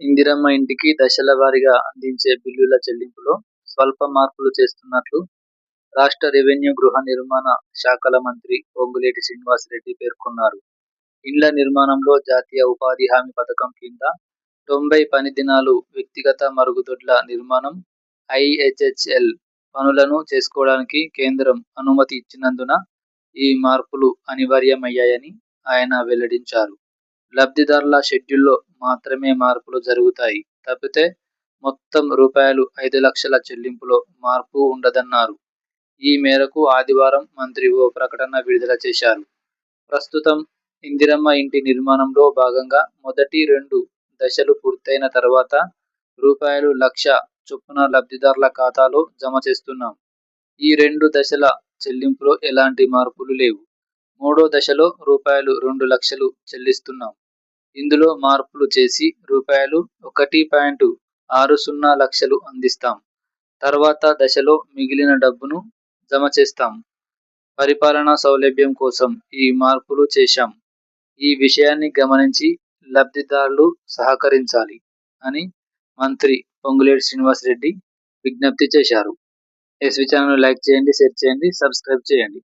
ఇందిరమ్మ ఇంటికి దశల వారీగా అందించే బిల్లుల చెల్లింపులో స్వల్ప మార్పులు చేస్తున్నట్లు రాష్ట్ర రెవెన్యూ, గృహ నిర్మాణ శాఖల మంత్రి పొంగులేటి శ్రీనివాసరెడ్డి పేర్కొన్నారు. ఇండ్ల నిర్మాణంలో జాతీయ ఉపాధి హామీ పథకం కింద తొంభై పని దినాలు, వ్యక్తిగత మరుగుదొడ్ల నిర్మాణం, ఐహెచ్హెచ్ఎల్ పనులను చేసుకోవడానికి కేంద్రం అనుమతి ఇచ్చినందున ఈ మార్పులు అనివార్యమయ్యాయని ఆయన వెల్లడించారు. లబ్ధిదారుల షెడ్యూల్లో మాత్రమే మార్పులు జరుగుతాయి తప్పితే మొత్తం రూపాయలు ఐదు లక్షల చెల్లింపులో మార్పు ఉండదన్నారు. ఈ మేరకు ఆదివారం మంత్రి ఓ ప్రకటన విడుదల చేశారు. ప్రస్తుతం ఇందిరమ్మ ఇంటి నిర్మాణంలో భాగంగా మొదటి రెండు దశలు పూర్తయిన తర్వాత రూపాయలు లక్ష చొప్పున లబ్ధిదారుల ఖాతాలో జమ చేస్తున్నాం. ఈ రెండు దశల చెల్లింపులో ఎలాంటి మార్పులు లేవు. మూడో దశలో రూపాయలు రెండు లక్షలు చెల్లిస్తున్నాం. ఇందులో మార్పులు చేసి రూపాయలు ఒకటి పాయింట్ ఆరు సున్నా లక్షలు అందిస్తాం. తర్వాత దశలో మిగిలిన డబ్బును జమ చేస్తాం. పరిపాలనా సౌలభ్యం కోసం ఈ మార్పులు చేశాం. ఈ విషయాన్ని గమనించి లబ్ధిదారులు సహకరించాలి అని మంత్రి పొంగులేటి శ్రీనివాసరెడ్డి విజ్ఞప్తి చేశారు. ఎస్వి ఛానల్ లైక్ చేయండి, షేర్ చేయండి, సబ్స్క్రైబ్ చేయండి.